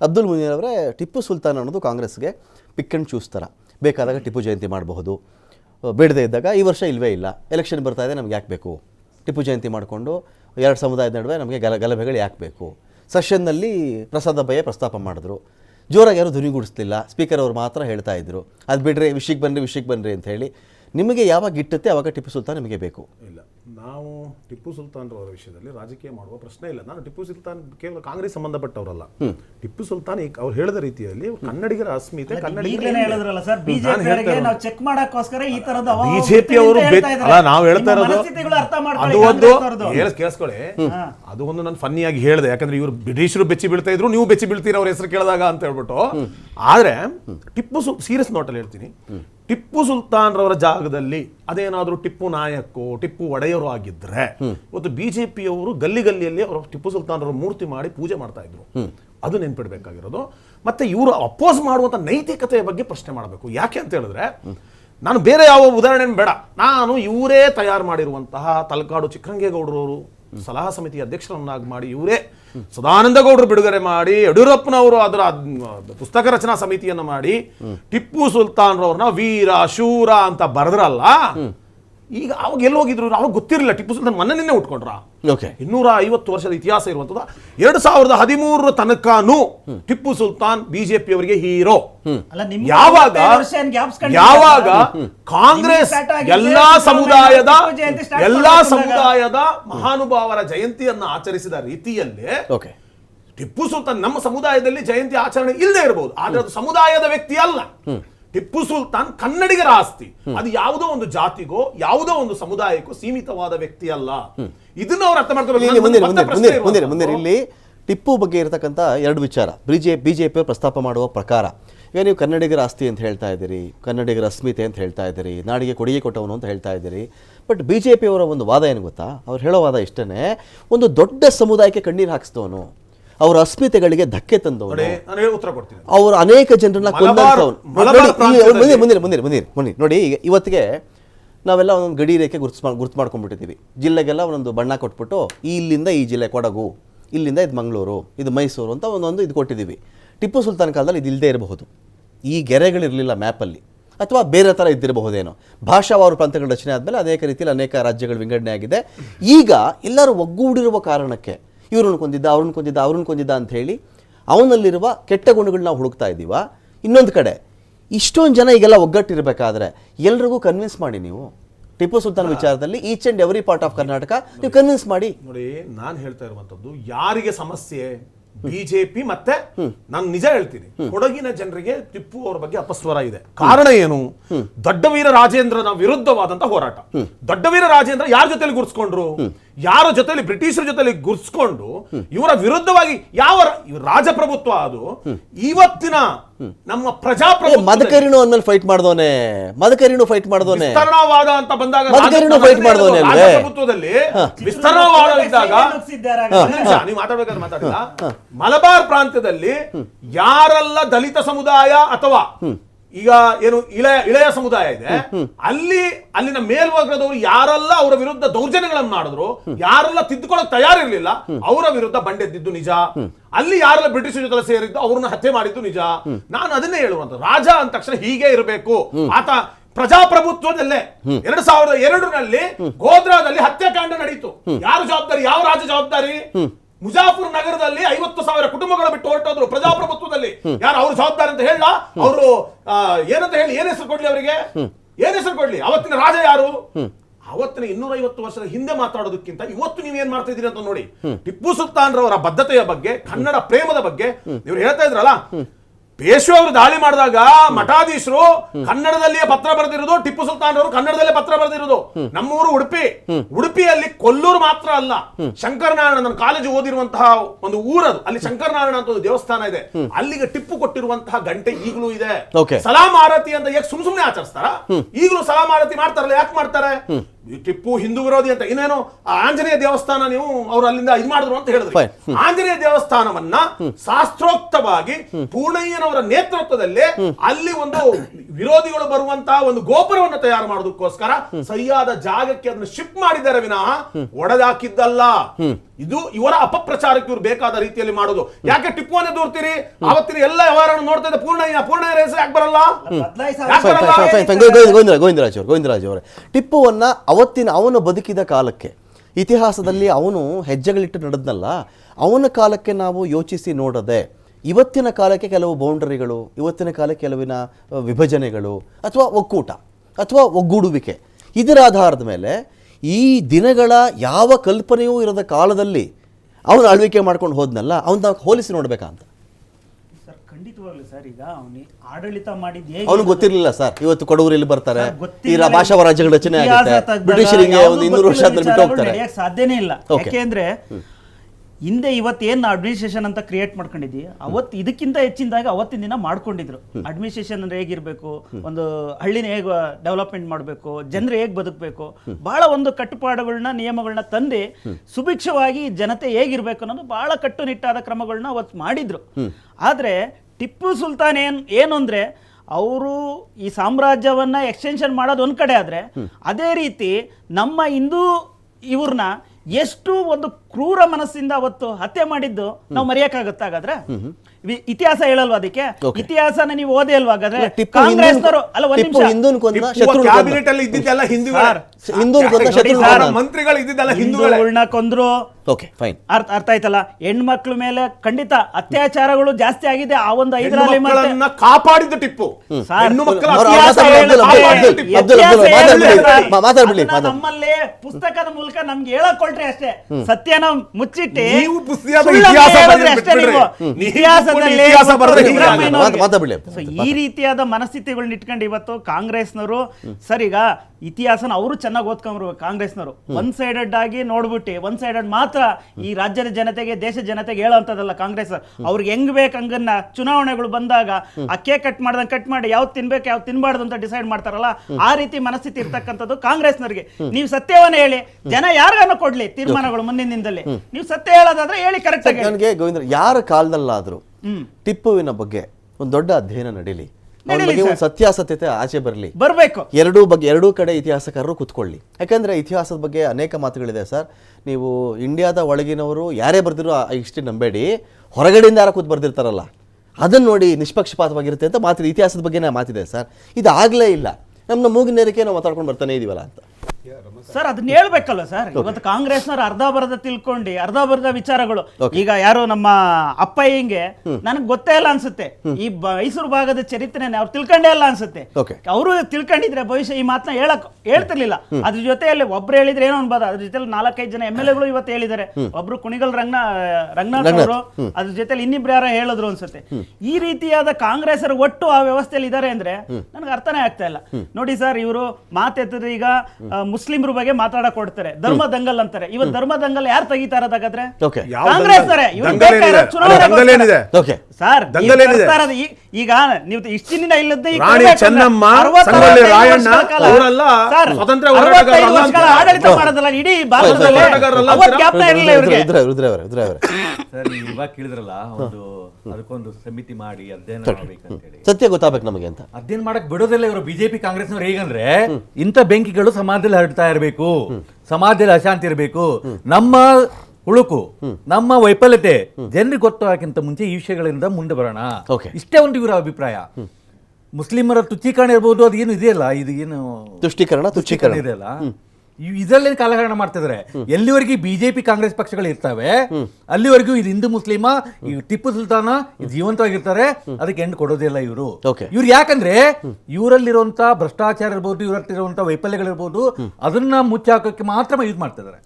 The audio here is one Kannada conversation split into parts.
ಅಬ್ದುಲ್ ಮುನೀರ್ ಅವರೇ ಟಿಪ್ಪು ಸುಲ್ತಾನ್ ಅನ್ನೋದು ಕಾಂಗ್ರೆಸ್ಗೆ ಪಿಕ್ ಆ್ಯಂಡ್ ಚೂಸ್ ಥರ ಬೇಕಾದಾಗ ಟಿಪ್ಪು ಜಯಂತಿ ಮಾಡಬಹುದು. ಬೇಡದೇ ಇದ್ದಾಗ ಈ ವರ್ಷ ಇಲ್ಲವೇ ಇಲ್ಲ. ಎಲೆಕ್ಷನ್ ಬರ್ತಾ ಇದೆ, ನಮ್ಗೆ ಯಾಕೆ ಬೇಕು? ಟಿಪ್ಪು ಜಯಂತಿ ಮಾಡಿಕೊಂಡು ಎರಡು ಸಮುದಾಯದ ನಡುವೆ ನಮಗೆ ಗಲ, ಗಲಭೆಗಳು ಯಾಕೆ ಬೇಕು? ಸೆಷನ್ನಲ್ಲಿ ಪ್ರಸಾದ ಭಯ ಪ್ರಸ್ತಾಪ ಮಾಡಿದ್ರು. ಜೋರಾಗಿ ಯಾರು ಧ್ವನಿಗೂಡಿಸ್ಲಿಲ್ಲ. ಸ್ಪೀಕರ್ ಅವರು ಮಾತ್ರ ಹೇಳ್ತಾ ಇದ್ರು. ಅದು ಬಿಡ್ರಿ ವಿಷಯಕ್ಕೆ ಬನ್ನಿರಿ ವಿಷಯಕ್ಕೆ ಬನ್ನಿರಿ ಅಂತ ಹೇಳಿ ನಿಮಗೆ ಯಾವಾಗ ಇಟ್ಟುತ್ತೆ ಆವಾಗ ಟಿಪ್ಪು ಸುಲ್ತಾನ್ ನಿಮಗೆ ಬೇಕು. ಇಲ್ಲ. ನಾವು ಟಿಪ್ಪು ಸುಲ್ತಾನ್ ಅವರ ವಿಷಯದಲ್ಲಿ ರಾಜಕೀಯ ಮಾಡುವ ಪ್ರಶ್ನೆ ಇಲ್ಲ. ನಾನು ಟಿಪ್ಪು ಸುಲ್ತಾನ್ ಕೇವಲ ಕಾಂಗ್ರೆಸ್ ಸಂಬಂಧಪಟ್ಟವರಲ್ಲ. ಟಿಪ್ಪು ಸುಲ್ತಾನ್ ಈಗ ಅವ್ರು ಹೇಳಿದ ರೀತಿಯಲ್ಲಿ ಕನ್ನಡಿಗರ ಅಸ್ಮಿತೆ ಕನ್ನಡಿಗರ ಈಗಲೇ ಹೇಳಿದ್ರಲ್ಲ ಸರ್ ಬಿಜೆಪಿ ಹೇಳ್ತಾ ನಾವು ಚೆಕ್ ಮಾಡಕ್ಕೋಸ್ಕರ ಈ ತರದ ಅವ- ಬಿಜೆಪಿ ಅವರು ಅಲ್ಲ ನಾವು ಹೇಳ್ತಾ ಇರೋದು ಅದು ಮಾಡ್ಕೊಳ್ಳಿ ಒಂದು ಕೇಳಿಸ್ಕೊಳ್ಳಿ. ಅದು ಒಂದು ನಾನು ಫನ್ನಿಯಾಗಿ ಹೇಳಿದೆ. ಯಾಕಂದ್ರೆ ಇವರು ಬ್ರಿಟಿಷರು ಬೆಚ್ಚಿ ಬೀಳ್ತಾ ಇದ್ರು ನೀವು ಬೆಚ್ಚಿ ಬೀಳ್ತೀರ ಅವ್ರ ಹೆಸರು ಕೇಳಿದಾಗ ಅಂತ ಹೇಳ್ಬಿಟ್ಟು. ಆದ್ರೆ ಟಿಪ್ಪು ಸುಲ್ ಸೀರಿಯಸ್ ನೋಟಲ್ಲಿ ಹೇಳ್ತೀನಿ. ಟಿಪ್ಪು ಸುಲ್ತಾನ್ ರವರ ಜಾಗದಲ್ಲಿ ಅದೇನಾದ್ರೂ ಟಿಪ್ಪು ನಾಯಕೋ ಟಿಪ್ಪು ಒಡೆಯರು ಆಗಿದ್ರೆ ಇವತ್ತು ಪಿಯವರು ಗಲ್ಲಿ ಗಲ್ಲಿಯಲ್ಲಿ ಅವರು ಟಿಪ್ಪು ಸುಲ್ತಾನ್ ರವರ ಮೂರ್ತಿ ಮಾಡಿ ಪೂಜೆ ಮಾಡ್ತಾ ಇದ್ರು. ಅದು ನೆನ್ಪಿಡ್ಬೇಕಾಗಿರೋದು. ಮತ್ತೆ ಇವರು ಅಪೋಸ್ ಮಾಡುವಂತ ನೈತಿಕತೆಯ ಬಗ್ಗೆ ಪ್ರಶ್ನೆ ಮಾಡಬೇಕು. ಯಾಕೆ ಅಂತ ಹೇಳಿದ್ರೆ ನಾನು ಬೇರೆ ಯಾವ ಉದಾಹರಣೆ ಬೇಡ. ನಾನು ಇವರೇ ತಯಾರು ಮಾಡಿರುವಂತಹ ತಲಕಾಡು ಚಿಕ್ಕರಂಗೇಗೌಡರವರು ಸಲಹಾ ಸಮಿತಿ ಅಧ್ಯಕ್ಷರನ್ನಾಗಿ ಮಾಡಿ ಇವರೇ ಸದಾನಂದ ಗೌಡರು ಬಿಡುಗಡೆ ಮಾಡಿ ಯಡಿಯೂರಪ್ಪನವರು ಅದರ ಪುಸ್ತಕ ರಚನಾ ಸಮಿತಿಯನ್ನು ಮಾಡಿ ಟಿಪ್ಪು ಸುಲ್ತಾನ್ ರವ್ರನ್ನ ವೀರ ಶೂರ ಅಂತ ಬರೆದ್ರಲ್ಲ ಈಗ ಅವಾಗ ಎಲ್ಲಿ ಹೋಗಿದ್ರು? ಅವಾಗ ಗೊತ್ತಿರಲಿಲ್ಲ. ಟಿಪ್ಪು ಸುಲ್ತಾನ್ ಮೊನ್ನೆ ನಿನ್ನೆ ಉಟ್ಕೊಂಡ್ರ? ಓಕೆ ಇನ್ನೂರ ಐವತ್ತು ವರ್ಷದ ಇತಿಹಾಸ ಇರುವಂತದ್ದು ಎರಡು ಸಾವಿರದ ಹದಿಮೂರರ ತನಕನೂ ಟಿಪ್ಪು ಸುಲ್ತಾನ್ ಬಿಜೆಪಿ ಅವರಿಗೆ ಹೀರೋ ಅಲ್ಲ, ನಿಮ್ಗೆ ಯಾವಾಗ ಯಾವಾಗ ಕಾಂಗ್ರೆಸ್ ಎಲ್ಲಾ ಸಮುದಾಯದ ಎಲ್ಲಾ ಸಮುದಾಯದ ಮಹಾನುಭಾವರ ಜಯಂತಿಯನ್ನ ಆಚರಿಸಿದ ರೀತಿಯಲ್ಲೇ ಓಕೆ ಟಿಪ್ಪು ಸುಲ್ತಾನ್ ನಮ್ಮ ಸಮುದಾಯದಲ್ಲಿ ಜಯಂತಿ ಆಚರಣೆ ಇಲ್ಲದೆ ಇರಬಹುದು ಆದ್ರೆ ಅದು ಸಮುದಾಯದ ವ್ಯಕ್ತಿ ಅಲ್ಲ. ಟಿಪ್ಪು ಸುಲ್ತಾನ್ ಕನ್ನಡಿಗರ ಆಸ್ತಿ. ಅದು ಯಾವುದೋ ಒಂದು ಜಾತಿಗೋ ಯಾವುದೋ ಒಂದು ಸಮುದಾಯಕ್ಕೂ ಸೀಮಿತವಾದ ವ್ಯಕ್ತಿ ಅಲ್ಲ. ಇದನ್ನ ಅವ್ರು ಅರ್ಥ ಮಾಡ್ಕೋಬೇಕು. ಇಲ್ಲಿ ಟಿಪ್ಪು ಬಗ್ಗೆ ಇರತಕ್ಕಂಥ ಎರಡು ವಿಚಾರ. ಬಿಜೆಪಿ ಬಿ ಜೆ ಪಿ ಪ್ರಸ್ತಾಪ ಮಾಡುವ ಪ್ರಕಾರ ಈಗ ನೀವು ಕನ್ನಡಿಗರ ಆಸ್ತಿ ಅಂತ ಹೇಳ್ತಾ ಇದ್ದೀರಿ ಕನ್ನಡಿಗರ ಅಸ್ಮಿತೆ ಅಂತ ಹೇಳ್ತಾ ಇದ್ದೀರಿ ನಾಡಿಗೆ ಕೊಡುಗೆ ಕೊಟ್ಟವನು ಅಂತ ಹೇಳ್ತಾ ಇದ್ದೀರಿ. ಬಟ್ ಬಿ ಜೆ ಪಿಯವರ ಒಂದು ವಾದ ಏನು ಗೊತ್ತಾ? ಅವ್ರು ಹೇಳೋ ವಾದ ಇಷ್ಟೇ ಒಂದು ದೊಡ್ಡ ಸಮುದಾಯಕ್ಕೆ ಕಣ್ಣೀರು ಹಾಕಿಸ್ತವನು ಅವರ ಅಸ್ಮಿತೆಗಳಿಗೆ ಧಕ್ಕೆ ತಂದವನು. ಉತ್ತರ ಕೊಡ್ತೀನಿ. ಅವರು ಅನೇಕ ಜನರನ್ನ ಮಲಬಾರ್ ನೋಡಿ, ಈಗ ಇವತ್ತಿಗೆ ನಾವೆಲ್ಲ ಒಂದೊಂದು ಗಡಿ ರೇಖೆ ಗುರುತು ಗುರುತು ಮಾಡ್ಕೊಂಡ್ಬಿಟ್ಟಿದ್ದೀವಿ. ಜಿಲ್ಲೆಗೆಲ್ಲ ಒಂದೊಂದು ಬಣ್ಣ ಕೊಟ್ಬಿಟ್ಟು ಈ ಇಲ್ಲಿಂದ ಈ ಜಿಲ್ಲೆ ಕೊಡಗು ಇಲ್ಲಿಂದ ಇದು ಮಂಗಳೂರು ಇದು ಮೈಸೂರು ಅಂತ ಒಂದೊಂದು ಇದು ಕೊಟ್ಟಿದ್ದೀವಿ. ಟಿಪ್ಪು ಸುಲ್ತಾನ್ ಕಾಲದಲ್ಲಿ ಇದು ಇಲ್ಲದೇ ಇರಬಹುದು. ಈ ಗೆರೆಗಳಿರಲಿಲ್ಲ ಮ್ಯಾಪಲ್ಲಿ. ಅಥವಾ ಬೇರೆ ಥರ ಇದ್ದಿರಬಹುದೇನೋ. ಭಾಷಾವಾರು ಪ್ರಾಂತ್ಯಗಳ ರಚನೆ ಆದಮೇಲೆ ಅನೇಕ ರೀತಿಯಲ್ಲಿ ಅನೇಕ ರಾಜ್ಯಗಳು ವಿಂಗಡಣೆ ಆಗಿದೆ ಈಗ ಎಲ್ಲರೂ ಒಗ್ಗೂಡಿರುವ ಕಾರಣಕ್ಕೆ ಇವ್ರನ್ನ ಕೊಂದಿದ್ದ ಅವ್ರನ್ನ ಕೊಂದಿದ್ದ ಅವ್ರನ್ನ ಕೊಂದಿದ್ದ ಅಂತ ಹೇಳಿ ಅವನಲ್ಲಿರುವ ಕೆಟ್ಟ ಗುಣಗಳನ್ನ ನಾವು ಹುಡುಕ್ತಾ ಇದ್ದೀವ? ಇನ್ನೊಂದು ಕಡೆ ಇಷ್ಟೊಂದು ಜನ ಈಗೆಲ್ಲ ಒಗ್ಗಟ್ಟಿರಬೇಕಾದ್ರೆ ಎಲ್ರಿಗೂ ಕನ್ವಿನ್ಸ್ ಮಾಡಿ ನೀವು. ಟಿಪ್ಪು ಸುಲ್ತಾನ್ ವಿಚಾರದಲ್ಲಿ each and every part of Karnataka ನೀವು ಕನ್ವಿನ್ಸ್ ಮಾಡಿ. ನೋಡಿ ನಾನು ಹೇಳ್ತಾ ಇರುವಂತದ್ದು ಯಾರಿಗೆ ಸಮಸ್ಯೆ ಬಿಜೆಪಿ ಮತ್ತೆ ನಾನು ನಿಜ ಹೇಳ್ತೀನಿ ಕೊಡಗಿನ ಜನರಿಗೆ ಟಿಪ್ಪು ಅವರ ಬಗ್ಗೆ ಅಪಸ್ವರ ಇದೆ. ಕಾರಣ ಏನು? ದೊಡ್ಡವೀರ ರಾಜೇಂದ್ರನ ವಿರುದ್ಧವಾದಂತಹ ಹೋರಾಟ. ದೊಡ್ಡವೀರ ರಾಜೇಂದ್ರ ಯಾರ ಜೊತೆಲಿ ಗುರ್ಸ್ಕೊಂಡ್ರು? ಯಾರ ಜೊತೆಲಿ ಬ್ರಿಟಿಷರ ಜೊತೆಲಿ ಗುರ್ಸ್ಕೊಂಡು ಇವರ ವಿರುದ್ಧವಾಗಿ ಯಾವ ರಾಜಪ್ರಭುತ್ವ ಅದು ಇವತ್ತಿನ ನಮ್ಮ ಪ್ರಜಾಪ್ರಭುತ್ವ ಮದಕರಿಣು ಅಂದ್ಮೇಲೆ ಫೈಟ್ ಮಾಡ್ದೋನೆ ಮದಕರಿಣು ಫೈಟ್ ಮಾಡ್ದೋನೆ ವಿಸ್ತರಣಾವಾದ ಅಂತ ಬಂದಾಗ ಮದಕರಿಣು ಫೈಟ್ fight ಪ್ರಭುತ್ವದಲ್ಲಿ ವಿಸ್ತರಣವಾದ ಇದ್ದಾಗ ನೀವು ಮಾತಾಡ್ಬೇಕಾದ್ರೆ ಮಾತಾಡಿಲ್ಲ. ಮಲಬಾರ್ ಪ್ರಾಂತ್ಯದಲ್ಲಿ ಯಾರೆಲ್ಲ ದಲಿತ ಸಮುದಾಯ ಅಥವಾ ಈಗ ಏನು ಇಳೆಯ ಇಳೆಯ ಸಮುದಾಯ ಇದೆ. ಅಲ್ಲಿ ಅಲ್ಲಿನ ಮೇಲ್ವರ್ಗದವರು ಯಾರೆಲ್ಲ ಅವರ ವಿರುದ್ಧ ದೌರ್ಜನ್ಯಗಳನ್ನು ಮಾಡಿದ್ರು ಯಾರೆಲ್ಲ ತಿದ್ದುಕೊಳ್ಳೋಕೆ ತಯಾರಿರ್ಲಿಲ್ಲ ಅವರ ವಿರುದ್ಧ ಬಂಡೆದ್ದಿದ್ದು ನಿಜ. ಅಲ್ಲಿ ಯಾರೆಲ್ಲ ಬ್ರಿಟಿಷ್ ಜೊತೆ ಸೇರಿದ್ದು ಅವ್ರನ್ನ ಹತ್ಯೆ ಮಾಡಿದ್ದು ನಿಜ. ನಾನು ಅದನ್ನೇ ಹೇಳುವಂತ ರಾಜ ಅಂದ ತಕ್ಷಣ ಹೀಗೆ ಇರಬೇಕು. ಆತ ಪ್ರಜಾಪ್ರಭುತ್ವದಲ್ಲೇ. ಎರಡ್ ಸಾವಿರದ ಎರಡರಲ್ಲಿ ಗೋದ್ರಾದಲ್ಲಿ ಹತ್ಯಾಕಾಂಡ ನಡೀತು. ಯಾರು ಜವಾಬ್ದಾರಿ? ಯಾವ ರಾಜ ಜವಾಬ್ದಾರಿ? ಮುಜಾಫರ್ ನಗರದಲ್ಲಿ ಐವತ್ತು ಸಾವಿರ ಕುಟುಂಬಗಳು ಬಿಟ್ಟು ಹೊರಟೋದ್ರು ಪ್ರಜಾಪ್ರಭುತ್ವದಲ್ಲಿ. ಯಾರು ಅವ್ರು ಜವಾಬ್ದಾರಿ ಅಂತ ಹೇಳ ಅವರು ಏನಂತ ಹೇಳಿ ಏನ್ ಹೆಸರು ಕೊಡ್ಲಿ ಅವರಿಗೆ? ಏನ್ ಹೆಸರು ಕೊಡ್ಲಿ? ಅವತ್ತಿನ ರಾಜ ಯಾರು? ಅವತ್ತಿನ ಇನ್ನೂರ ಐವತ್ತು ವರ್ಷದ ಹಿಂದೆ ಮಾತಾಡೋದಕ್ಕಿಂತ ಇವತ್ತು ನೀವು ಏನ್ ಮಾಡ್ತಾ ಇದ್ದೀರಿ ಅಂತ ನೋಡಿ. ಟಿಪ್ಪು ಸುಲ್ತಾನ್ ರವರ ಬದ್ಧತೆಯ ಬಗ್ಗೆ ಕನ್ನಡ ಪ್ರೇಮದ ಬಗ್ಗೆ ಇವ್ರು ಹೇಳ್ತಾ ಇದ್ರಲ್ಲ ಪೇಶ್ವೆ ಅವರು ದಾಳಿ ಮಾಡಿದಾಗ ಮಠಾಧೀಶರು ಕನ್ನಡದಲ್ಲಿಯೇ ಪತ್ರ ಬರೆದಿರೋದು ಟಿಪ್ಪು ಸುಲ್ತಾನ್ ಅವರು ಕನ್ನಡದಲ್ಲೇ ಪತ್ರ ಬರೆದಿರೋದು ನಮ್ಮೂರು ಉಡುಪಿ. ಉಡುಪಿಯಲ್ಲಿ ಕೊಲ್ಲೂರು ಮಾತ್ರ ಅಲ್ಲ ಶಂಕರನಾರಾಯಣ ನನ್ನ ಕಾಲೇಜು ಓದಿರುವಂತಹ ಒಂದು ಊರದು. ಅಲ್ಲಿ ಶಂಕರನಾರಾಯಣ ಅಂತ ಒಂದು ದೇವಸ್ಥಾನ ಇದೆ. ಅಲ್ಲಿಗೆ ಟಿಪ್ಪು ಕೊಟ್ಟಿರುವಂತಹ ಗಂಟೆ ಈಗಲೂ ಇದೆ. ಸಲಾಮಾರತಿ ಅಂತ ಯಾಕೆ ಸುಮ್ ಸುಮ್ನೆ ಆಚರಿಸ್ತಾರ? ಈಗಲೂ ಸಲಾಮಾರತಿ ಆರತಿ ಮಾಡ್ತಾರಲ್ಲ ಯಾಕೆ ಮಾಡ್ತಾರೆ? ಟಿಪ್ಪು ಹಿಂದೂ ವಿರೋಧಿ ಅಂತ. ಇನ್ನೇನು ಆ ಆಂಜನೇಯ ದೇವಸ್ಥಾನ ನೀವು ಅವ್ರು ಅಲ್ಲಿಂದ ಇದು ಮಾಡಿದ್ರು ಅಂತ ಹೇಳಿದ್ರು. ಆಂಜನೇಯ ದೇವಸ್ಥಾನವನ್ನ ಶಾಸ್ತ್ರೋಕ್ತವಾಗಿ ಪೂರ್ಣಯ್ಯನವರ ನೇತೃತ್ವದಲ್ಲಿ ಅಲ್ಲಿ ಒಂದು ವಿರೋಧಿಗಳು ಬರುವಂತಹ ಒಂದು ಗೋಪುರವನ್ನು ತಯಾರು ಮಾಡೋದಕ್ಕೋಸ್ಕರ ಸರಿಯಾದ ಜಾಗಕ್ಕೆ ಅದನ್ನು ಶಿಫ್ಟ್ ಮಾಡಿದ್ದಾರೆ ವಿನಃ ಒಡೆದಾಕಿದ್ದಲ್ಲ. ಇದು ಇವರ ಅಪಪ್ರಚಾರಕ್ಕೆ ಇವ್ರು ಬೇಕಾದ ರೀತಿಯಲ್ಲಿ ಮಾಡೋದು. ಯಾಕೆ ಟಿಪ್ಪುವನ್ನೇ ದೂರ್ತೀರಿ? ಅವತ್ತಿನ ಎಲ್ಲ ವ್ಯವಹಾರವನ್ನು ನೋಡ್ತಾ ಇದ್ದ ಪೂರ್ಣಯ್ಯ. ಪೂರ್ಣಯ್ಯ ಹೆಸರು ಯಾಕೆ ಬರಲ್ಲ? ಗೋವಿಂದರಾಜ್ ಅವರೇ. ಟಿಪ್ಪುವನ್ನ ಅವತ್ತಿನ ಅವನು ಬದುಕಿದ ಕಾಲಕ್ಕೆ, ಇತಿಹಾಸದಲ್ಲಿ ಅವನು ಹೆಜ್ಜೆಗಳಿಟ್ಟು ನಡೆದ್ನಲ್ಲ, ಅವನ ಕಾಲಕ್ಕೆ ನಾವು ಯೋಚಿಸಿ ನೋಡದೆ, ಇವತ್ತಿನ ಕಾಲಕ್ಕೆ ಕೆಲವು ಬೌಂಡರಿಗಳು, ಇವತ್ತಿನ ಕಾಲಕ್ಕೆ ಕೆಲವಿನ ವಿಭಜನೆಗಳು, ಅಥವಾ ಒಕ್ಕೂಟ, ಅಥವಾ ಒಗ್ಗೂಡುವಿಕೆ, ಇದರ ಆಧಾರದ ಮೇಲೆ ಈ ದಿನಗಳ ಯಾವ ಕಲ್ಪನೆಯೂ ಇರದ ಕಾಲದಲ್ಲಿ ಅವನು ಆಳ್ವಿಕೆ ಮಾಡ್ಕೊಂಡು ಹೋದ್ನಲ್ಲ ಅವನ್ನ ಹೋಲಿಸಿ ನೋಡ್ಬೇಕಾ ಅಂತ ಸರ್ ಈಗ ಅವನು ಆಡಳಿತ ಮಾಡಿದ ಹೇಗೆ ಅವನು ಗೊತ್ತಿರಲಿಲ್ಲ ಸರ್ ಇವತ್ತು ಕೊಡವರು ಇಲ್ಲಿ ಬರ್ತಾರೆ? ಈ ಗೊತ್ತಿಲ್ಲ. ಭಾಷಾ ರಾಜ್ಯಗಳ ರಚನೆ ಇತಿಹಾಸ ಆಗುತ್ತೆ. ಬ್ರಿಟಿಷರಿಗೆ ಯಾವ್ದೂ ಒಂದು ಇನ್ನೂರು ವರ್ಷ ಆದ್ಮೇಲೆ ಬಿಟ್ಟು ವಿಚಾರಗಳು ಹೋಗ್ತಾರೆ. ಸಾಧ್ಯನೇ ಇಲ್ಲ. Okay. ಯಾಕೆಂದ್ರೆ ಹಿಂದೆ ಇವತ್ತೇನು ಅಡ್ಮಿನಿಸ್ಟ್ರೇಷನ್ ಅಂತ ಕ್ರಿಯೇಟ್ ಮಾಡ್ಕೊಂಡಿದ್ವಿ ಅವತ್ತು ಇದಕ್ಕಿಂತ ಹೆಚ್ಚಿನದಾಗಿ ಅವತ್ತಿನ ದಿನ ಮಾಡ್ಕೊಂಡಿದ್ರು. ಅಡ್ಮಿನಿಸ್ಟ್ರೇಷನ್ ಅಂದ್ರೆ ಹೇಗಿರ್ಬೇಕು? ಒಂದು ಹಳ್ಳಿನ ಹೇಗೆ ಡೆವಲಪ್ಮೆಂಟ್ ಮಾಡಬೇಕು? ಜನರು ಹೇಗೆ ಬದುಕಬೇಕು? ಬಹಳ ಒಂದು ಕಟ್ಟುಪಾಡುಗಳನ್ನ ನಿಯಮಗಳನ್ನ ತಂದು ಸುಭಿಕ್ಷವಾಗಿ ಜನತೆ ಹೇಗಿರ್ಬೇಕು ಅನ್ನೋದು ಬಹಳ ಕಟ್ಟುನಿಟ್ಟಾದ ಕ್ರಮಗಳನ್ನ ಅವತ್ತು ಮಾಡಿದ್ರು. ಆದ್ರೆ ಟಿಪ್ಪು ಸುಲ್ತಾನ್ ಏನ್ ಏನು ಅಂದ್ರೆ ಅವರು ಈ ಸಾಮ್ರಾಜ್ಯವನ್ನ ಎಕ್ಸ್ಟೆನ್ಷನ್ ಮಾಡೋದು ಒಂದ್ ಕಡೆ ಆದ್ರೆ ಅದೇ ರೀತಿ ನಮ್ಮ ಹಿಂದೂ ಇವ್ರನ್ನ ಎಷ್ಟು ಒಂದು ಕ್ರೂರ ಮನಸ್ಸಿಂದ ಅವತ್ತು ಹತ್ಯೆ ಮಾಡಿದ್ದು ನಾವು ಮರೆಯಕ್ಕಾಗತ್ತ ಹಾಗಾದ್ರೆ? ಇತಿಹಾಸ ಹೇಳಲ್ವಾ ಅದಕ್ಕೆ. ಇತಿಹಾಸನ ನೀವು ಓದೇ ಅಲ್ವಾ ಹಾಗಾದ್ರೆ? ಅಲ್ಲ, ಟಿಪ್ಪು ಕಾಂಗ್ರೆಸ್ನವರು ಅಲ್ಲ ಒಂದ್ ಟಿಪ್ಪು ನಿಮಿಷ. ಹಿಂದೂನ್ ಕೊಂದ ಟಿಪ್ಪುವ ಶತ್ರು ಕ್ಯಾಬಿನೆಟ್ ಅಲ್ಲಿ ಇದ್ದಿದ್ದೆಲ್ಲ ಹಿಂದೂಗಳೇ. ಹಿಂದೂನ್ ಕೊಂದ ನೋಡಿ ಮಂತ್ರಿಗಳು ಇದ್ದಿದ್ದೆಲ್ಲ ಹಿಂದೂಗಳೇ. ಹಿಂದೂಗಳನ್ನ ಕೊಂದ್ರು ಓಕೆ ಫೈನ್ ಅರ್ಥ ಅರ್ಥ ಆಯ್ತಲ್ಲ? ಹೆಣ್ಮಕ್ಳ ಮೇಲೆ ಖಂಡಿತ ಅತ್ಯಾಚಾರಗಳು ಜಾಸ್ತಿ ಆಗಿದೆ. ಆ ಒಂದು ಐದರಲ್ಲಿ ಕಾಪಾಡಿದ ಮತ್ತೆ ಟಿಪ್ಪು. ಸರ್, ಹೆಣ್ಣು ಮಕ್ಕಳ ಅವ್ರು ಇತಿಹಾಸ ಮಾತಾಡ್ಬಿಡಿ, ಹೇಳುತ್ತೆ. ಅಬ್ದುಲ್, ಅಬ್ದುಲ್, ಇತಿಹಾಸ ಅಬ್ದುಲ್, ಅಬ್ದುಲ್, ಹೇಳುತ್ತೆ. ಮಾತಾಡ್ಬಿಡಿ, ಮಾ- ಮಾತಾಡ್ಬಿಡಿ, ಅದನ್ನ ಮಾತಾಡ್- ನಮ್ಮಲ್ಲಿ ಪುಸ್ತಕದ ಮೂಲಕ ನಮ್ಗೆ ಹೇಳಕ್ ಕೊಟ್ರೆ ಅಷ್ಟೇ ಸತ್ಯನ ಮುಚ್ಚಿಟ್ಟು. ನೀವು ಪುಸ್ತಕದ ಸುಳ್ಳನ್ನ ಇತಿಹಾಸ ಹೇಳಿದ್ರೆ ಬರೆದು ಅಷ್ಟೇ ಬಿಟ್ಬಿಡ್ರಿ. ನೀವು. ನೀವು ಇತಿಹಾಸದಲ್ಲಿ ಇತಿಹಾಸ ಬರೆದ್ರೆ ಮತ್ತು ಹೀಗೆ ಸಿದ್ದರಾಮಯ್ಯನವ್ರಿಗೆ- ಮಾತು- ಮಾತಾಡ್ಬಿಡಿ. ಸೊ ಈ ರೀತಿಯಾದ ಮನಸ್ಥಿತಿಗಳನ್ನ ಇಟ್ಕೊಂಡು ಇವತ್ತು ಕಾಂಗ್ರೆಸ್ನವರು ಸರ್ ಈಗ ಇತಿಹಾಸನ ಅವರು ಚೆನ್ನಾಗಿ ಓದ್ಕೊಂಡ್ಬರ್ಬೇಕು ಕಾಂಗ್ರೆಸ್ನವರು. ಒನ್ ಸೈಡೆಡ್ ಆಗಿ ನೋಡ್ಬಿಟ್ಟು ಒನ್ ಸೈಡೆಡ್ ಮಾತ್ರ ಈ ರಾಜ್ಯದ ಜನತೆಗೆ ದೇಶದ ಜನತೆಗೆ ಹೇಳೋಂಥದ್ದಲ್ಲ ಕಾಂಗ್ರೆಸ್. ಅವ್ರಿಗೆ ಹೆಂಗ್ ಬೇಕು ಹಂಗನ್ನ ಚುನಾವಣೆಗಳು ಬಂದಾಗ ಆ ಕೇಕ್ ಕಟ್ ಮಾಡ್ದಂಗೆ ಕಟ್ ಮಾಡಿ ಯಾವ್ದು ತಿನ್ಬೇಕು ಯಾವ್ದು ತಿನ್ಬಾರ್ದು ಅಂತ ಡಿಸೈಡ್ ಮಾಡ್ತಾರಲ್ಲ ಆ ರೀತಿ ಮನಸ್ಥಿತಿ ಇರ್ತಕ್ಕಂಥದ್ದು ಕಾಂಗ್ರೆಸ್ನವ್ರಿಗೆ. ನೀವು ಸತ್ಯವನ್ನ ಹೇಳಿ ಜನ ಯಾರಿಗಾನ ಕೊಡ್ಲಿ ತೀರ್ಮಾನಗಳು ಮುಂದಿನಿಂದಲೇ ದಿನದಲ್ಲಿ. ನೀವು ಸತ್ಯ ಹೇಳೋದಾದ್ರೆ ಹೇಳಿ ಕರೆಕ್ಟ್ ಆಗಿ. ನನಗೆ ಗೋವಿಂದ್ರ ಯಾರ ಕಾಲದಲ್ಲಾದರೂ ಹ್ಮ್. ಟಿಪ್ಪುವಿನ ಬಗ್ಗೆ ಒಂದು ದೊಡ್ಡ ಅಧ್ಯಯನ ನಡೀಲಿ. ಒಂದು ಸತ್ಯಾಸತ್ಯತೆ ಆಚೆ ಬರಲಿ. ಬರಬೇಕು. ಎರಡೂ ಬಗ್ಗೆ ಎರಡೂ ಕಡೆ ಇತಿಹಾಸಕಾರರು ಕುತ್ಕೊಳ್ಳಿ. ಯಾಕಂದ್ರೆ ಇತಿಹಾಸದ ಬಗ್ಗೆ ಅನೇಕ ಮಾತುಗಳಿದೆ ಸರ್. ನೀವು ಇಂಡಿಯಾದ ಒಳಗಿನವರು ಯಾರೇ ಬರೆದಿರೋ ಇಷ್ಟು ನಂಬೇಡಿ. ಹೊರಗಡೆಯಿಂದ ಯಾರು ಕೂತ್ ಬರ್ದಿರ್ತಾರಲ್ಲ. ಅದನ್ನು ನೋಡಿ ನಿಷ್ಪಕ್ಷಪಾತವಾಗಿರುತ್ತೆ ಅಂತ ಮಾತಿದೆ. ಇತಿಹಾಸದ ಬಗ್ಗೆನೇ ಮಾತಿದೆ ಸರ್. ಇದು ಆಗಲೇ ಇಲ್ಲ ನಮ್ಮ ಮೂಗಿನೇರಿಕೆ ನಾವು ಮಾತಾಡ್ಕೊಂಡು ಬರ್ತಾನೆ ಇದೀವಲ್ಲ ಅಂತ. ಸರ್. ಅದನ್ನ ಹೇಳ್ಬೇಕಲ್ಲ ಸರ್? ಇವತ್ತು ಕಾಂಗ್ರೆಸ್ನವ್ರು ಅರ್ಧ ಬರ್ಧ ತಿಳ್ಕೊಂಡು ಅರ್ಧ ಬರ್ಧ ವಿಚಾರಗಳು. ಈಗ ಯಾರು ನಮ್ಮ ಅಪ್ಪಯ್ಯಂಗೆ ನನಗೆ ಗೊತ್ತೇ ಇಲ್ಲ ಅನ್ಸುತ್ತೆ. ಈ ಮೈಸೂರು ಭಾಗದ ಚರಿತ್ರೆ ಅವ್ರು ತಿಳ್ಕೊಂಡೇ ಇಲ್ಲ ಅನ್ಸುತ್ತೆ. ಅವರು ತಿಳ್ಕೊಂಡಿದ್ರೆ ಭವಿಷ್ಯ ಈ ಮಾತನ್ನ ಹೇಳಕ್ ಹೇಳ್ತಿರ್ಲಿಲ್ಲ. ಅದ್ರ ಜೊತೆಯಲ್ಲಿ ಒಬ್ರು ಹೇಳಿದ್ರೆ ಏನೋ ಅನ್ಬೋದು. ಅದ್ರ ಜೊತೆಲಿ ನಾಲ್ಕೈದು ಜನ ಎಂ ಎಲ್ ಎಗಳು ಇವತ್ತು ಹೇಳಿದ್ದಾರೆ. ಒಬ್ರು ಕುಣಿಗಲ್ ರಂಗನಾ ರಂಗನಾಥ್ ಅವರು. ಅದ್ರ ಜೊತೆಲಿ ಇನ್ನಿಬ್ರು ಯಾರೋ ಹೇಳಿದ್ರು ಅನ್ಸುತ್ತೆ. ಈ ರೀತಿಯಾದ ಕಾಂಗ್ರೆಸ್ ಒಟ್ಟು ಆ ವ್ಯವಸ್ಥೆಯಲ್ಲಿ ಇದ್ದಾರೆ ಅಂದ್ರೆ ನನಗೆ ಅರ್ಥನೇ ಆಗ್ತಾ ಇಲ್ಲ. ನೋಡಿ ಸರ್ ಇವರು ಮಾತೆತ್ತಿದ್ರೆ ಈಗ ಆ, ಮುಸ್ಲಿಮ್ರ ಬಗ್ಗೆ ಮಾತಾಡಕ್ ಕೊಡ್ತಾರೆ ಧರ್ಮ ದಂಗಲ್ ಅಂತಾರೆ. ಇವತ್ತು ಧರ್ಮ ದಂಗಲ್ ಯಾರು ತೆಗಿತಾರ ಹಾಗಾದ್ರೆ? ಓಕೆ. ಯಾವ ಕಾಂಗ್ರೆಸ್ ಸರ್ ದಂಗಲ್ ಈಗ ನೀವು ವರ್ಷಗಳ ಅಂತೀರಾ? ಆಡಳಿತ ಮಾಡೋದಲ್ಲ ಇಡೀ ಭಾರತದಲ್ಲಿ? ಇವಾಗ ಕೇಳಿದ್ರಲ್ಲ ಒಂದು ಅದಕ್ಕೊಂದು ಸಮಿತಿ ಮಾಡಿ ಅಧ್ಯಯನ ಮಾಡ್ಬೇಕಂತೇಳಿ. ಸತ್ಯ ಗೊತ್ತಾಗ್ಬೇಕು ನಮಗೆ ಅಂತ. ಅಧ್ಯಯನ ಮಾಡಕ್ ಬಿಡೋದಿಲ್ಲ ಇವರು ಬಿಜೆಪಿ ಕಾಂಗ್ರೆಸ್ನವ್ರು ಹೇಗಂದ್ರೆ ಇಂಥ ಬೆಂಕಿಗಳು ಸಮಾಜದಲ್ಲಿ ಹರಡ್ತಾ ಇರಬೇಕು. ಸಮಾಜದಲ್ಲಿ ಅಶಾಂತಿ ಇರಬೇಕು. ನಮ್ಮ ಉಳುಕು ನಮ್ಮ ವೈಫಲ್ಯತೆ ಜನರಿಗೆ ಗೊತ್ತಾಗಕ್ಕಿಂತ ಮುಂಚೆ ಈ ವಿಷಯಗಳಿಂದ ಮುಂದೆ ಬರೋಣ. ಇಷ್ಟೇ ಒಂದು ಇವರ ಅಭಿಪ್ರಾಯ. ಮುಸ್ಲಿಮರ ತುಚ್ಛೀಕರಣ ಇರಬಹುದು ಅದು ಏನು ಇದೆಯಲ್ಲ? ಇದು ಏನು ತುಷ್ಟೀಕರಣ ತುಚ್ಛೀಕರಣ ಇದೆಯಲ್ಲ? ಇದರಲ್ಲೇ ಕಾಲಹರಣ ಮಾಡ್ತಿದ್ದಾರೆ ಎಲ್ಲಿವರೆಗೆ ಬಿಜೆಪಿ ಕಾಂಗ್ರೆಸ್ ಪಕ್ಷಗಳು ಇರ್ತವೆ ಅಲ್ಲಿವರೆಗೂ ಇದು ಹಿಂದೂ ಮುಸ್ಲಿಮ ಈ ಟಿಪ್ಪು ಸುಲ್ತಾನ ಜೀವಂತವಾಗಿರ್ತಾರೆ ಅದಕ್ಕೆ ಎಂಡ್ ಕೊಡೋದಿಲ್ಲ ಇವರು. ಇವ್ರು ಯಾಕಂದ್ರೆ ಇವರಲ್ಲಿರುವಂತ ಭ್ರಷ್ಟಾಚಾರ ಇರ್ಬೋದು ಇವರಲ್ಲಿರುವಂತ ವೈಫಲ್ಯಗಳಿರ್ಬೋದು ಅದನ್ನ ಮುಚ್ಚಾಕೋಕೆ ಮಾತ್ರ ಯೂಸ್ ಮಾಡ್ತಿದ್ದಾರೆ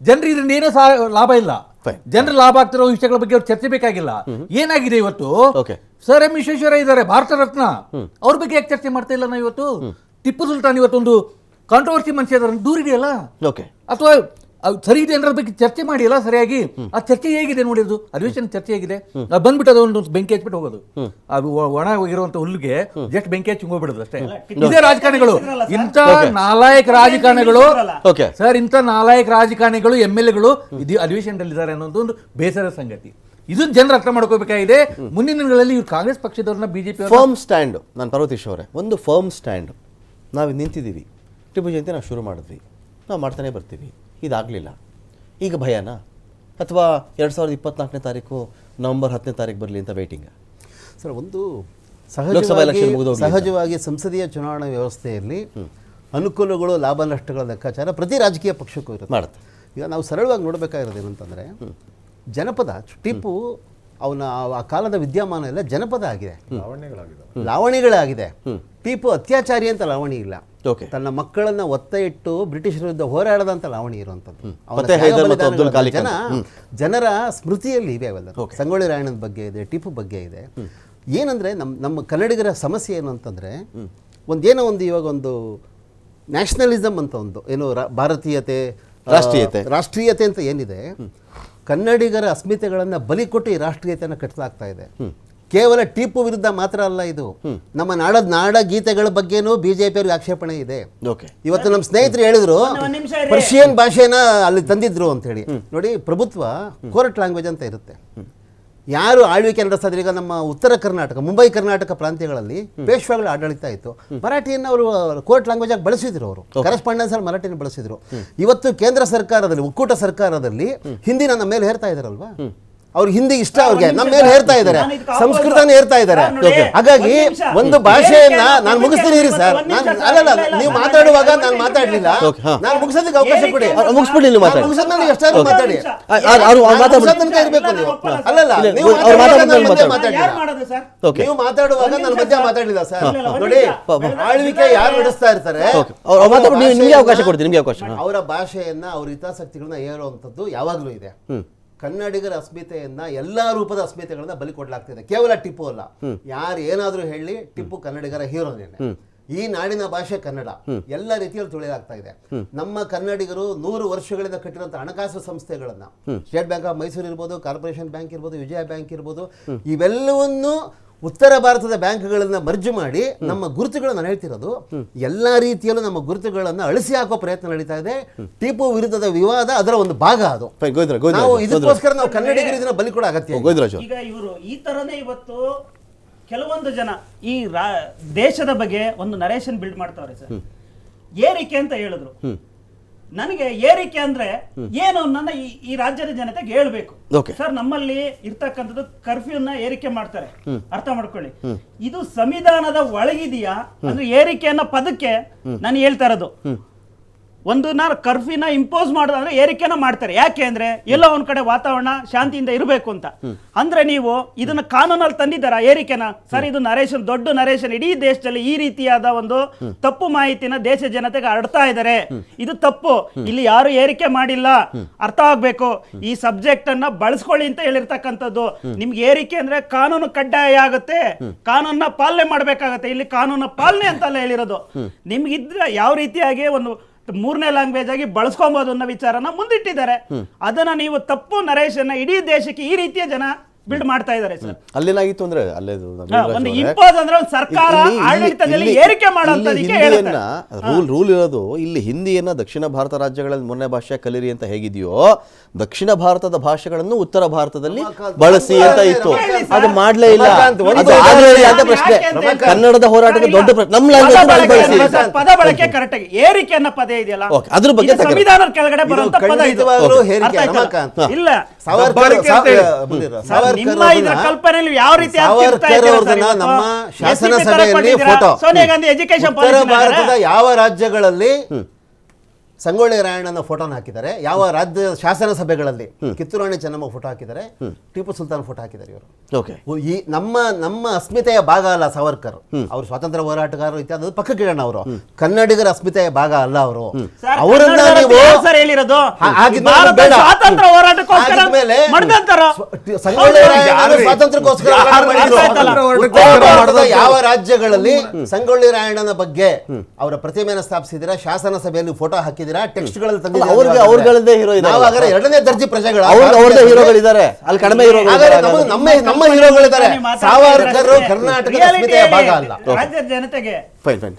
ಜನರು ಇದರಿಂದ ಏನೂ ಸಹ ಲಾಭ ಇಲ್ಲ. ಜನರು ಜನರ ಲಾಭ ಆಗ್ತಿರೋ ವಿಷಯಗಳ ಬಗ್ಗೆ ಅವ್ರು ಚರ್ಚೆ ಬೇಕಾಗಿಲ್ಲ. ಏನಾಗಿದೆ ಇವತ್ತು? ಸರ್ ಎಂ ವಿಶ್ವೇಶ್ವರ ಇದ್ದಾರೆ ಭಾರತ ರತ್ನ. ಅವ್ರ ಬಗ್ಗೆ ಯಾಕೆ ಚರ್ಚೆ ಮಾಡ್ತಾ ಇಲ್ಲ ನಾವು ಇವತ್ತು ಟಿಪ್ಪು ಸುಲ್ತಾನ್ ಇವತ್ತೊಂದು ಕಾಂಟ್ರವರ್ಸಿ ಮನುಷ್ಯ ದೂರ ದೂರಿದೆಯಲ್ಲ ಓಕೆ ಅಥವಾ ಅದು ಸರಿ ಇದೆ ಅನ್ನೋದ್ರ ಬಗ್ಗೆ ಚರ್ಚೆ ಮಾಡಿಲ್ಲ ಸರಿಯಾಗಿ? ಆ ಚರ್ಚೆ ಹೇಗಿದೆ ನೋಡಿದ್ದು ಅಧಿವೇಶನ ಚರ್ಚೆ ಹೇಗಿದೆ? ಅದು ಬಂದ್ಬಿಟ್ಟು ಅದೊಂದು ಬೆಂಕಿ ಹಚ್ಬಿಟ್ಟು ಹೋಗೋದು. ಅದು ಒಣ ಹೋಗಿರುವಂತ ಹುಲ್ಲಿಗೆ ಜಸ್ಟ್ ಬೆಂಕಿ ಹಚ್ಚಿ ಹೋಗ್ಬಿಡೋದು ಅಷ್ಟೇ. ಇದೇ ರಾಜಕಾರಣಿಗಳು. ಇಂಥ ನಾಲಾಯಕ ರಾಜಕಾರಣಿಗಳು ಓಕೆ ಸರ್ ಇಂಥ ನಾಲಾಯಕ ರಾಜಕಾರಣಿಗಳು ಎಂ ಎಲ್ ಎಗಳು ಇದು ಅಧಿವೇಶನದಲ್ಲಿದ್ದಾರೆ ಅನ್ನೋದು ಒಂದು ಬೇಸರ ಸಂಗತಿ. ಇದು ಜನರು ಅರ್ಥ ಮಾಡ್ಕೋಬೇಕಾಗಿದೆ. ಮುಂದಿನ ದಿನಗಳಲ್ಲಿ ಇವ್ರು ಕಾಂಗ್ರೆಸ್ ಪಕ್ಷದವ್ರನ್ನ ಬಿಜೆಪಿ ಫರ್ಮ್ ಸ್ಟ್ಯಾಂಡ್ ನಾನು ಪರ್ವತೀಶ್ ಅವರೇ ಒಂದು ಫರ್ಮ್ ಸ್ಟ್ಯಾಂಡ್ ನಾವು ನಿಂತಿದ್ದೀವಿ. ಟಿಪ್ಪು ಜಯಂತಿ ನಾವು ಶುರು ಮಾಡಿದ್ವಿ. ನಾವು ಮಾಡ್ತಾನೆ ಬರ್ತೀವಿ. ಇದಾಗಲಿಲ್ಲ. ಈಗ ಭಯನಾ? ಅಥವಾ ಎರಡು ಸಾವಿರದ ಇಪ್ಪತ್ನಾಲ್ಕನೇ ತಾರೀಕು ನವಂಬರ್ ಹತ್ತನೇ ತಾರೀಕು ಬರಲಿ ಅಂತ ವೇಟಿಂಗ್ ಸರ್ ಒಂದು ಸಹಜವಾಗಿ ಸಂಸದೀಯ ಚುನಾವಣಾ ವ್ಯವಸ್ಥೆಯಲ್ಲಿ ಅನುಕೂಲಗಳು ಲಾಭ ನಷ್ಟಗಳ ಲೆಕ್ಕಾಚಾರ ಪ್ರತಿ ರಾಜಕೀಯ ಪಕ್ಷಕ್ಕೂ ಇರುತ್ತೆ. ಮಾಡುತ್ತೆ. ಈಗ ನಾವು ಸರಳವಾಗಿ ನೋಡಬೇಕಾಗಿರೋದು ಏನಂತಂದರೆ ಜನಪದ ಟಿಪ್ಪು ಅವನ ಆ- ಕಾಲದ ವಿದ್ಯಮಾನ ಎಲ್ಲ ಜನಪದ ಆಗಿದೆ. ಲಾವಣಿಗಳಾಗಿದೆ ಟಿಪ್ಪು ಅತ್ಯಾಚಾರಿ ಅಂತ ಲಾವಣಿ ಇಲ್ಲ. ತನ್ನ ಮಕ್ಕಳನ್ನ ಒತ್ತ ಇಟ್ಟು ಬ್ರಿಟಿಷರ ವಿರುದ್ಧ ಹೋರಾಡದಂತ ಲಾವಣಿ ಇರುವಂತದ್ದು. ಜನ ಜನರ ಸ್ಮೃತಿಯಲ್ಲಿ ಇವೆ ಅವೆಲ್ಲ. ಸಂಗೊಳ್ಳಿ ರಾಯಣ್ಣನ ಬಗ್ಗೆ ಇದೆ ಟಿಪ್ಪು ಬಗ್ಗೆ ಇದೆ. ಏನಂದ್ರೆ ನಮ್ಮ ನಮ್ಮ ಕನ್ನಡಿಗರ ಸಮಸ್ಯೆ ಏನು ಅಂತಂದ್ರೆ ಒಂದೇನೋ ಒಂದು ಇವಾಗ ಒಂದು ನ್ಯಾಷನಲಿಸಮ್ ಅಂತ ಒಂದು ಏನು ಭಾರತೀಯತೆ ರಾಷ್ಟ್ರೀಯತೆ. ರಾಷ್ಟ್ರೀಯತೆ ಅಂತ ಏನಿದೆ ಕನ್ನಡಿಗರ ಅಸ್ಮಿತೆಗಳನ್ನ ಬಲಿ ಕೊಟ್ಟು ಈ ರಾಷ್ಟ್ರೀಯತೆಯನ್ನು ಕಟ್ಟಲಾಗ್ತಾ ಇದೆ. ಕೇವಲ ಟಿಪ್ಪು ವಿರುದ್ಧ ಮಾತ್ರ ಅಲ್ಲ ಇದು. ನಮ್ಮ ನಾಡದ ನಾಡ ಗೀತೆಗಳ ಬಗ್ಗೆನೂ ಬಿಜೆಪಿಯವ್ರಿಗೆ ಆಕ್ಷೇಪಣೆ ಇದೆ. ಓಕೆ. ಇವತ್ತು ನಮ್ಮ ಸ್ನೇಹಿತರು ಹೇಳಿದ್ರು. ಪರ್ಷಿಯನ್ ಭಾಷೆನ ಅಲ್ಲಿ ತಂದಿದ್ರು ಅಂತ ಹೇಳಿ. ನೋಡಿ ಪ್ರಭುತ್ವ ಕೋರ್ಟ್ ಲ್ಯಾಂಗ್ವೇಜ್ ಅಂತ ಇರುತ್ತೆ. ಯಾರು ಆಳ್ವಿಕೆ ನಡೆಸ್ತಾರೆ ಈಗ ನಮ್ಮ ಉತ್ತರ ಕರ್ನಾಟಕ ಮುಂಬೈ ಕರ್ನಾಟಕ ಪ್ರಾಂತ್ಯಗಳಲ್ಲಿ ಪೇಶ್ವಾಗಳ ಆಡಳಿತ ಇತ್ತು. ಮರಾಠಿಯನ್ನು ಅವರು ಕೋರ್ಟ್ ಲ್ಯಾಂಗ್ವೇಜ್ ಆಗಿ ಬಳಸಿದ್ರು ಅವರು. ಕರೆಸ್ಪಾಂಡೆನ್ಸ್ ಅಲ್ಲಿ ಮರಾಠಿನ ಬಳಸಿದ್ರು. ಇವತ್ತು ಕೇಂದ್ರ ಸರ್ಕಾರದಲ್ಲಿ ಒಕ್ಕೂಟ ಸರ್ಕಾರದಲ್ಲಿ ಹಿಂದಿನ ನನ್ನ ಮೇಲೆ ಹೇರ್ತಾ ಇದಾರಲ್ವಾ? ಅವ್ರಿಗೆ ಹಿಂದಿ ಇಷ್ಟ ಅವ್ರಿಗೆ. ನಮ್ಮ ಮೇಲೆ ಹೇರ್ತಾ ಇದ್ದಾರೆ ಸಂಸ್ಕೃತನ ಹೇರ್ತಾ ಇದ್ದಾರೆ ಹಾಗಾಗಿ ಒಂದು ಭಾಷೆಯನ್ನ ನಾನು ಮುಗಿಸ್ತೀನಿ ಇರಿ ಸರ್ ನಾನು ಅಲ್ಲಲ್ಲ ನೀವು ಮಾತಾಡುವಾಗ ನಾನು ಮಾತಾಡ್ಲಿಲ್ಲ. ನಾನು ಮುಗಿಸೋದಕ್ಕೆ ಅವಕಾಶ ಕೊಡಿ. ಮುಗಿಸ್ಬಿಡಿ ನೀವು ಮಾತಾಡಿ. ಮುಗಿಸೋದ್ಮೇಲೆ ನೀವು ಎಷ್ಟಾದ್ರೂ ಮಾತಾಡಿ. ಅವ್ರು- ಅವ್ರು ತನಕ ಇರ್ಬೇಕು ನೀವು. ಅಲ್ಲಲ್ಲ ನೀವು ಅವ್ರು ಮಾತಾಡುವಾಗ ಮಾತಾಡ್ಬಿಟ್ಟು ನಾನು ಮಾತಾಡಿ. ಮಾತಾಡ್ಲಿಲ್ಲ. ಯಾರು ಮಾಡೋದು ಸರ್? ನೀವು ಮಾತಾಡುವಾಗ ಒಂದ್ ನಾನು ನಿಮಿಷ ಮಾತಾಡಲಿಲ್ಲ ಸರ್. ನೋಡಿ ಆಳ್ವಿಕೆ ಯಾರು ನಡೆಸ್ತಾ ಇರ್ತಾರೆ? ಅವ್ರು ಅವ್ರು ನಿಮಗೆ ಅವಕಾಶ ಕೊಡ್ತೀನಿ ನಿಮಗೆ ಅವಕಾಶ. ಅವರ ಭಾಷೆಯನ್ನ ಅವ್ರ ಹಿತಾಸಕ್ತಿಗಳನ್ನ ಏರುವಂಥದ್ದು ಯಾವಾಗಲೂ ಇದೆ ಕನ್ನಡಿಗರ ಅಸ್ಮಿತೆಯನ್ನ ಎಲ್ಲಾ ರೂಪದ ಅಸ್ಮಿತೆಗಳನ್ನ ಬಲಿ ಕೊಡ್ಲಾಗ್ತಿದೆ ಕೇವಲ ಟಿಪ್ಪು ಅಲ್ಲ. ಯಾರು ಏನಾದ್ರೂ ಹೇಳಿ ಟಿಪ್ಪು ಕನ್ನಡಿಗರ ಹೀರೋನೇನೆ ಈ ನಾಡಿನ ಭಾಷೆ ಕನ್ನಡ. ಎಲ್ಲ ರೀತಿಯಲ್ಲಿ ತುಳಿಯಲಾಗ್ತಾ ಇದೆ. ನಮ್ಮ ಕನ್ನಡಿಗರು ನೂರು ವರ್ಷಗಳಿಂದ ಕಟ್ಟಿರುವಂತಹ ಹಣಕಾಸು ಸಂಸ್ಥೆಗಳನ್ನ. ಸ್ಟೇಟ್ ಬ್ಯಾಂಕ್ ಆಫ್ ಮೈಸೂರು ಇರ್ಬೋದು ಕಾರ್ಪೊರೇಷನ್ ಬ್ಯಾಂಕ್ ಇರ್ಬೋದು ವಿಜಯ ಬ್ಯಾಂಕ್ ಇರ್ಬೋದು ಇವೆಲ್ಲವನ್ನು ಉತ್ತರ ಭಾರತದ ಬ್ಯಾಂಕ್ಗಳನ್ನ ಮರ್ಜು ಮಾಡಿ ನಮ್ಮ ಗುರುತುಗಳನ್ನ ನಾನು ಹೇಳ್ತಿರೋದು ಎಲ್ಲ ರೀತಿಯಲ್ಲೂ ನಮ್ಮ ಗುರುತುಗಳನ್ನ ಅಳಿಸಿ ಹಾಕೋ ಪ್ರಯತ್ನ ನಡೀತಾ ಇದೆ. ಟಿಪ್ಪು ವಿರುದ್ಧದ ವಿವಾದ ಅದರ ಒಂದು ಭಾಗ ಅದು. ನಾವು ಇದಕ್ಕೋಸ್ಕರ ನಾವು ಕನ್ನಡಿಗರು ಇದನ್ನ ಬಲಿ ಕೂಡ ಅಗತ್ಯ ಈಗ ಇವರು ಈ ತರನೇ ಇವತ್ತು ಕೆಲವೊಂದು ಜನ ಈ ರಾ- ದೇಶದ ಬಗ್ಗೆ ಒಂದು ನರೇಶನ್ ಬಿಲ್ಡ್ ಮಾಡ್ತಾವ್ರೆ ಸರ್. ಏರಿಕೆ ಅಂತ ಹೇಳಿದ್ರು. ನನಗೆ ಏರಿಕೆ ಅಂದ್ರೆ ಏನು ನನ್ನ ಈ- ಈ ರಾಜ್ಯದ ಜನತೆಗೆ ಹೇಳ್ಬೇಕು. ಸರ್ ನಮ್ಮಲ್ಲಿ ಇರ್ತಕ್ಕಂಥದ್ದು ಕರ್ಫ್ಯೂನ ಏರಿಕೆ ಮಾಡ್ತಾರೆ. ಅರ್ಥ ಮಾಡ್ಕೊಳ್ಳಿ. ಇದು ಸಂವಿಧಾನದ ಒಳಗಿದೆಯಾ? ಅಂದ್ರೆ ಏರಿಕೆ ಅನ್ನೋ ಪದಕ್ಕೆ ನಾನು ಹೇಳ್ತಾ ಇರೋದು. ಒಂದು ನಾನು ಕರ್ಫ್ಯೂನ ಇಂಪೋಸ್ ಮಾಡೋದಂದ್ರೆ ಏರಿಕೆನ ಮಾಡ್ತಾರೆ. ಯಾಕೆ ಅಂದ್ರೆ ಎಲ್ಲ ಒಂದ್ ಕಡೆ ವಾತಾವರಣ ಶಾಂತಿಯಿಂದ ಇರಬೇಕು ಅಂತ. ಅಂದ್ರೆ ನೀವು ಇದನ್ನ ಕಾನೂನಲ್ಲಿ ತಂದಿದ್ದಾರ ಏರಿಕೆನ? ಸರ್ ಇದು ನರೇಶನ್ ದೊಡ್ಡ ನರೇಶನ್ ಇಡೀ ದೇಶದಲ್ಲಿ ಈ ರೀತಿಯಾದ ಒಂದು ತಪ್ಪು ಮಾಹಿತಿನ ದೇಶ ಜನತೆಗೆ ಅಡ್ತಾ ಇದ್ದಾರೆ ಇದು ತಪ್ಪು. ಇಲ್ಲಿ ಯಾರು ಏರಿಕೆ ಮಾಡಿಲ್ಲ. ಅರ್ಥ ಆಗ್ಬೇಕು. ಈ ಸಬ್ಜೆಕ್ಟ್ ಅನ್ನ ಬಳಸ್ಕೊಳ್ಳಿ ಅಂತ ಹೇಳಿರ್ತಕ್ಕಂಥದ್ದು. ನಿಮ್ಗೆ ಏರಿಕೆ ಅಂದ್ರೆ ಕಾನೂನು ಕಡ್ಡಾಯ ಆಗುತ್ತೆ. ಕಾನೂನ ಪಾಲನೆ ಮಾಡ್ಬೇಕಾಗತ್ತೆ. ಇಲ್ಲಿ ಕಾನೂನ ಪಾಲನೆ ಅಂತಲ್ಲ ಹೇಳಿರೋದು. ನಿಮ್ಗಿದ್ರೆ ಯಾವ ರೀತಿಯಾಗಿ ಒಂದು ಮೂರನೇ ಲ್ಯಾಂಗ್ವೇಜ್ ಆಗಿ ಬಳಸ್ಕೊಬಹುದು ಅನ್ನೋ ವಿಚಾರನ ಮುಂದಿಟ್ಟಿದ್ದಾರೆ. ಅದನ್ನ ನೀವು ತಪ್ಪು ನರೇಶನ್ನ ಇಡೀ ದೇಶಕ್ಕೆ ಈ ರೀತಿಯ ಜನ ಬಿಲ್ಡ್ ಮಾಡ್ತಾ ಇದ್ದಾರೆ ಸರ್ ಅಲ್ಲೇನಾಗಿತ್ತು ಅಂದ್ರೆ ಅಲ್ಲೇದು ಒಂದು ಇಂಪೋಸ್ ಅಂದ್ರೆ ಒಂದು ಸರ್ಕಾರ ಆಡಳಿತದಲ್ಲಿ ಏರಿಕೆ ಹೇಳುತ್ತೆ. ಹಿಂದಿಯನ್ನ ರೂಲ್ ರೂಲ್ ಇರೋದು ಇಲ್ಲಿ ಹಿಂದಿಯನ್ನ ದಕ್ಷಿಣ ಭಾರತ ರಾಜ್ಯಗಳಲ್ಲಿ ಮೊನ್ನೆ ಭಾಷೆ ಕಲಿರಿ ಅಂತ ಹೇಗಿದೆಯೋ ದಕ್ಷಿಣ ಭಾರತದ ಭಾಷೆಗಳನ್ನು ಉತ್ತರ ಭಾರತದಲ್ಲಿ ಬಳಸಿ ಅಂತ ಇತ್ತು. ಅದು ಮಾಡ್ಲೇ ಇಲ್ಲ. ಅಂತ ಪ್ರಶ್ನೆ ಕನ್ನಡದ ಹೋರಾಟಕ್ಕೆ ದೊಡ್ಡ ಪ್ರ- ನಮ್ಮ ಲ್ಯಾಂಗ್ವೇಜ್ ಬಳಸಿ. ಪದ ಬಳಕೆ ಕರೆಕ್ಟ್ ಆಗಿ ಏರಿಕೆ ಅನ್ನೋ ಪದ ಇದೆಯಲ್ಲ? ಅದ್ರ ಬಗ್ಗೆ ಸಂವಿಧಾನದ ಕೆಳಗಡೆ ಬರುವಂತ ಪದ ಇದು. ಇಲ್ಲ. ಸಾವರ್ಕರ್ ಕಲ್ಪನೆಯಲ್ಲಿ ಯಾವ ರೀತಿ ನಮ್ಮ ಶಾಸನ ಸಭೆಯಲ್ಲಿ ಫೋಟೋ ಸೋನಿಯಾ ಗಾಂಧಿ ಎಜುಕೇಶನ್ ಭಾರತದ ಯಾವ ರಾಜ್ಯಗಳಲ್ಲಿ ಸಂಗೊಳ್ಳಿ ರಾಯಣ್ಣನ ಫೋಟೋನ ಹಾಕಿದ್ದಾರೆ. ಯಾವ ರಾಜ್ಯ ಶಾಸನ ಸಭೆಗಳಲ್ಲಿ ಕಿತ್ತೂರು ರಾಣಿ ಚೆನ್ನಮ್ಮ ಫೋಟೋ ಹಾಕಿದ್ದಾರೆ. ಟಿಪ್ಪು ಸುಲ್ತಾನ್ ಫೋಟೋ ಹಾಕಿದ್ದಾರೆ ಇವರು. ಓಕೆ. ಈ ನಮ್ಮ ನಮ್ಮ ಅಸ್ಮಿತೆಯ ಭಾಗ ಅಲ್ಲ ಸಾವರ್ಕರ್. ಅವರು ಸ್ವಾತಂತ್ರ್ಯ ಹೋರಾಟಗಾರರು ಇತ್ಯಾದಿ ಪಕ್ಕ ಇಡೋಣ ಅವರು. ಕನ್ನಡಿಗರ ಅಸ್ಮಿತೆಯ ಭಾಗ ಅಲ್ಲ ಅವರು. ಅವರನ್ನ ನೀವು ಸ್ವಾತಂತ್ರ್ಯಕ್ಕೋಸ್ಕರ ಯಾವ ರಾಜ್ಯಗಳಲ್ಲಿ ಸಂಗೊಳ್ಳಿ ರಾಯಣ್ಣನ ಬಗ್ಗೆ ಅವರ ಪ್ರತಿಮೆಯನ್ನು ಸ್ಥಾಪಿಸಿದಿರಾ ಶಾಸನ ಸಭೆಯಲ್ಲಿ ಫೋಟೋ ಹಾಕಿದಿರಾ ಟೆಕ್ಸ್ಟ್ಗಳಲ್ಲಿ ತಂದಿದ್ದೀರಾ ಅವ್ರಿಗೆ- ಅವ್ರಗಳದ್ದೇ hero ನಾವು ಹಾಗಾದ್ರೆ ಎರಡನೇ ದರ್ಜೆ ಪ್ರಜೆಗಳ ಅವ್ರಿಗೆ ಅವ್ರದ್ದೇ ಹೀರೋಗಳಿದ್ದಾರೆ. ಅಲ್ಲಿ ಕಡಿಮೆ ಹಾಗಾದ್ರೆ ನಮ್ಮ ಹೀರೋಗಳು ನಮ್ಮ ನಮ್ಮ ಹೀರೋಗಳಿದ್ದಾರೆ. ಸಾವರ್ಕರ್ ಕರ್ನಾಟಕದ Reality ಭಾಗ ಅಲ್ಲ ರಾಜ್ಯದ ಜನತೆಗೆ ಫೈನ್ ಫೈನ್